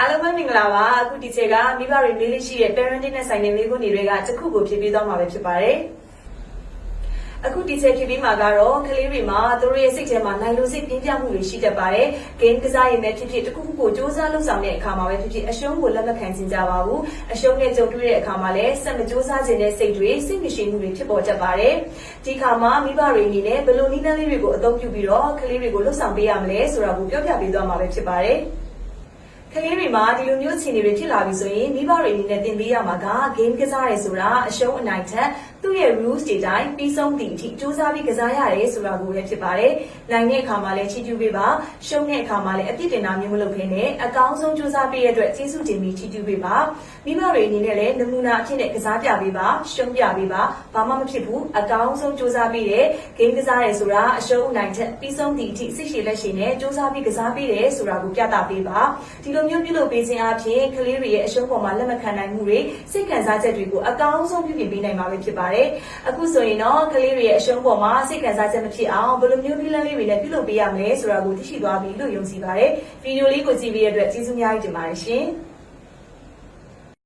အားလုံးပဲမင်္ဂလာပါအခုဒီချက်ကမိဘတွေလေးလေးရှိတဲ့ parenting နဲ့ဆိုင်တဲ့မိခွန်းတွေကတစ်ခုကိုဖြစ်ပြီးသွားမှာပဲဖြစ်ပါတယ်အခုဒီချက်ဖြစ်ပြီးမှာကတော့ကလေးတွေမှာသူတို့ရဲ့စိတ်ထဲမှာနိုင်လို့စိတ်ပြင်းပြမှုတွေရှိတတ်ပါတယ်။ game ကစားရင်ပဲဖြစ်ဖြစ်တစ်ခုခုကိုစူးစမ်းလုပ်ဆောင်တဲ့အခါမှာပဲဖြစ်ဖြစ်အရှုံးကိုလက်မခံချင်ကြပါဘူး။အရှုံးနဲ့ကြုံတွေ့တဲ့အခါမှာလည်းစက်မစူးစမ်းခြင်းတဲ့စိတ်တွေစိတ်မရှိမှုတွေဖြစ်ပေါ်တတ်ပါတယ်။ဒီခါမှာမိဘတွေအနေနဲ့ဘယ်လိုနည်းလမ်းလေးတွေကိုအသုံးပြုပြီးတော့ကလေးတွေကိုလှုပ်ဆောင်ပေးရမလဲဆိုတာကိုပြောပြပေးသွားမှာပဲဖြစ်ပါတယ်။က လေးတွေမှာဒီလိုမျိုးအခြေအနေတွေဖြစ်လာပြီဆိုရင်မိဘတွေအနေနဲ့သင်ပေးရမှာက game ကစားရဲဆိုတာအရှုံးအနိုင်ထက်သူ့ရဲ့ rules တွေတိုင်းပြီးဆုံးသည့်အထိစူးစမ်းပြီးကစားရတယ်ဆိုတာကိုလည်းဖြစ်ပါတယ်။နိုင်တဲ့အခါမှာလည်းချီးကျူးပေးပါရှုံးတဲ့အခါမှာလည်းအပြစ်တင်တာမျိုးမလုပ်ဘဲနဲ့အကောင်းဆုံးစူးစမ်းပေးရတဲ့အတွက်ကျေးဇူးတင်ပြီးချီးကျူးပေးပါမိဘတွေအနေနဲ့လည်းနမူနာအဖြစ်နဲ့ကစားပြပေးပါရှုံးပြပေးပါဘာမှမဖြစ်ဘူးအကောင်းဆုံးစူးစမ်းပေးတဲ့ game ကစားရဲဆိုတာအရှုံးအနိုင်ထက်ပြီးဆုံးသည့်အထိစိတ်ရှည်လက်ရှည်နဲ့စူးစမ်းပြီးကစားပေးတယ်ဆိုတာကိုပြသပေးပါဒီလိုမျိုးပြုလုပ်ပေးခြင်းအပြင်ကလေးတွေရဲ့အရှုံးပေါ်မှာလက်မခံနိုင်မှုတွေစိတ်ခံစားချက်တွေကိုအကောင်းဆုံးပြုပြင်ပေးနိုင်မှာပဲဖြစ်ပါတယ်။အခုဆိုရင်တော့ကလေးတွေရဲ့အရှုံးပေါ်မှာစိတ်ခံစားချက်မဖြစ်အောင်ဘယ်လိုမျိုးနည်းလမ်းလေးတွေနဲ့ပြုလုပ်ပေးရမလဲဆိုတာကိုသိရှိသွားပြီလို့ယုံကြည်ပါတယ်။ဗီဒီယိုလေးကိုကြည့်ပြီးရတဲ့အတွက်ကျေးဇူးများကြီးတင်ပါတယ်ရှင်။